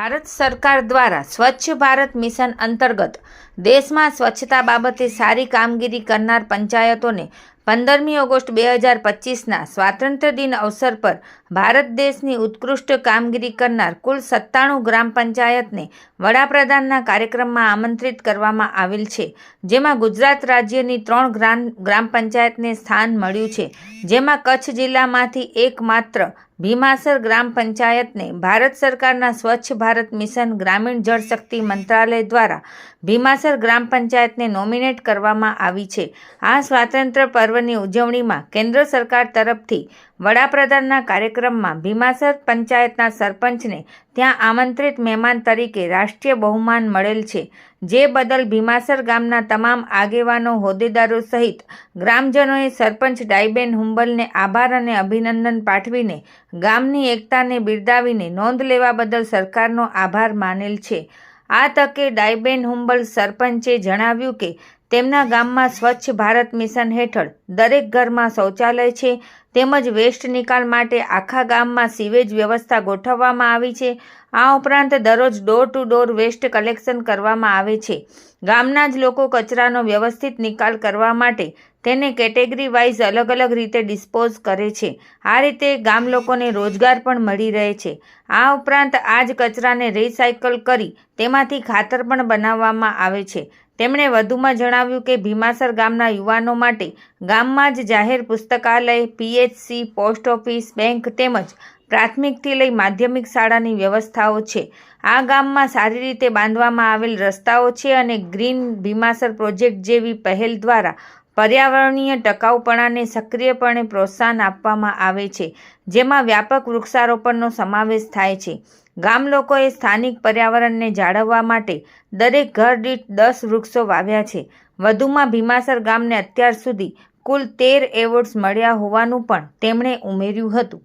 ભારત સરકાર દ્વારા સ્વચ્છ ભારત મિશન અંતર્ગત દેશમાં સ્વચ્છતા બાબતે સારી કામગીરી કરનાર પંચાયતોને પંદરમી ઓગસ્ટ બે હજાર પચીસના સ્વાતંત્ર્ય દિન અવસર પર ભારત દેશની ઉત્કૃષ્ટ કામગીરી કરનાર કુલ સત્તાણું ગ્રામ પંચાયતને વડાપ્રધાનના કાર્યક્રમમાં આમંત્રિત કરવામાં આવેલ છે, જેમાં ગુજરાત રાજ્યની ત્રણ ગ્રામ ગ્રામ પંચાયતને સ્થાન મળ્યું છે, જેમાં કચ્છ જિલ્લામાંથી એકમાત્ર ભીમાસર ગ્રામ પંચાયતને ભારત સરકારના સ્વચ્છ ભારત મિશન ગ્રામીણ જળશક્તિ મંત્રાલય દ્વારા ભીમાસર ગ્રામ પંચાયતને નોમિનેટ કરવામાં આવી છે. આ સ્વાતંત્ર્ય પર્વની ઉજવણીમાં કેન્દ્ર સરકાર તરફથી વડાપ્રધાનના કાર્યક્રમમાં ભીમાસર પંચાયતના સરપંચને ત્યાં આમંત્રિત મહેમાન તરીકે રાષ્ટ્રીય બહુમાન મળેલ છે. જે બદલ ભીમાસર ગામના તમામ આગેવાનો, હોદ્દેદારો સહિત ગ્રામજનોએ સરપંચ ડાઈબેન હુંબલને આભાર અને અભિનંદન પાઠવીને ગામની એકતાને બિરદાવીને નોંધ લેવા બદલ સરકારનો આભાર માનેલ છે. આ તકે ડાયબેન હુંબલ સરપંચે જણાવ્યું કે તેમના ગામમાં સ્વચ્છ ભારત મિશન હેઠળ દરેક ઘરમાં શૌચાલય છે, તેમજ વેસ્ટ નિકાલ માટે આખા ગામમાં સીવેજ વ્યવસ્થા ગોઠવવામાં આવી છે. આ ઉપરાંત દરરોજ door to door waste collection કરવામાં આવે છે. ગામના જ લોકો કચરાનો વ્યવસ્થિત નિકાલ કરવા માટે તેને કેટેગરી વાઇઝ અલગ અલગ રીતે ડિસ્પોઝ કરે છે. આ રીતે ગામ લોકોને રોજગાર પણ મળી રહે છે. આ ઉપરાંત આ જ કચરાને રિસાયકલ કરી તેમાંથી ખાતર પણ બનાવવામાં આવે છે. તેમણે વધુમાં જણાવ્યું કે ભીમાસર ગામના યુવાનો માટે ગામમાં જ જાહેર પુસ્તકાલય, પીએચસી, પોસ્ટ ઓફિસ, બેંક તેમજ પ્રાથમિકથી લઈ માધ્યમિક શાળાની વ્યવસ્થાઓ છે. આ ગામમાં સારી રીતે બાંધવામાં આવેલ રસ્તાઓ છે અને ગ્રીન ભીમાસર પ્રોજેક્ટ જેવી પહેલ દ્વારા પર્યાવરણીય ટકાઉપણાને સક્રિયપણે પ્રોત્સાહન આપવામાં આવે છે, જેમાં વ્યાપક વૃક્ષારોપણનો સમાવેશ થાય છે. ગામ લોકોએ સ્થાનિક પર્યાવરણને જાળવવા માટે દરેક ઘર દીઠ દસ વૃક્ષો વાવ્યા છે. વધુમાં ભીમાસર ગામને અત્યાર સુધી કુલ તેર એવોર્ડ્સ મળ્યા હોવાનું પણ તેમણે ઉમેર્યું હતું.